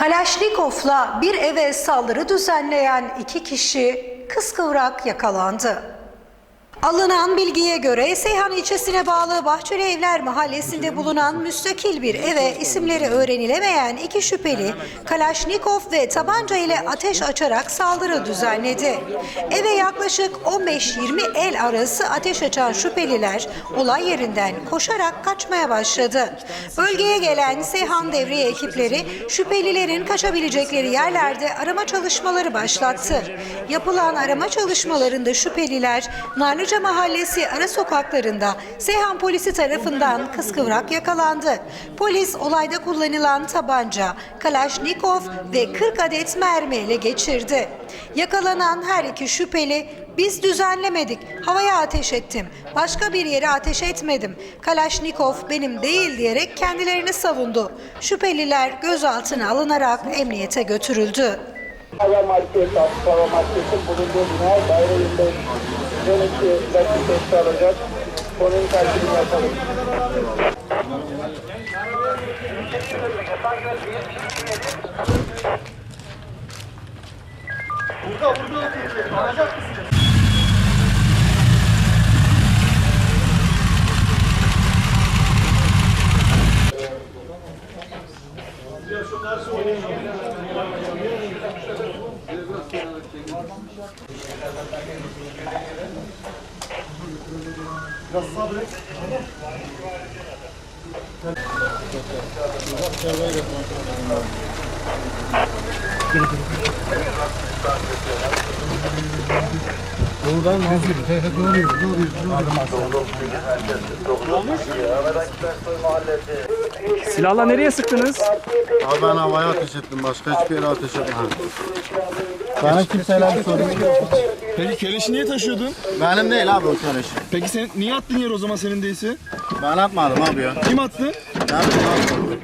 Kalaşnikov'la bir eve saldırı düzenleyen iki kişi kıskıvrak yakalandı. Alınan bilgiye göre Seyhan ilçesine bağlı Bahçeli Evler mahallesinde bulunan müstakil bir eve isimleri öğrenilemeyen iki şüpheli Kalaşnikov ve tabanca ile ateş açarak saldırı düzenledi. Eve yaklaşık 15-20 el arası ateş açan şüpheliler olay yerinden koşarak kaçmaya başladı. Bölgeye gelen Seyhan Devriye ekipleri şüphelilerin kaçabilecekleri yerlerde arama çalışmaları başlattı. Yapılan arama çalışmalarında şüpheliler Narlıca Mahallesi ara sokaklarında Seyhan polisi tarafından kıskıvrak yakalandı. Polis olayda kullanılan tabanca, Kalaşnikov ve 40 adet mermi ele geçirdi. Yakalanan her iki şüpheli biz düzenlemedik, havaya ateş ettim, başka bir yere ateş etmedim. Kalaşnikov benim değil diyerek kendilerini savundu. Şüpheliler gözaltına alınarak emniyete götürüldü. Hava Marketi, Açık Hava Marketi bulunduğu bina daire 25 12 dakika testi alacak. Biraz sabret. Tamam. Konunun takibini yapalım. Silahla nereye sıktınız? Abi ben havaya ateş ettim. Başka hiçbir yere ateş etmedim. Benim kimseyle bir sorun yok. Peki keleşi niye taşıyordun? Benim değil abi o keleş. Peki sen niye attın yer o zaman senin değilse? Ben atmadım abi ya. Kim attı? Ben atmadım.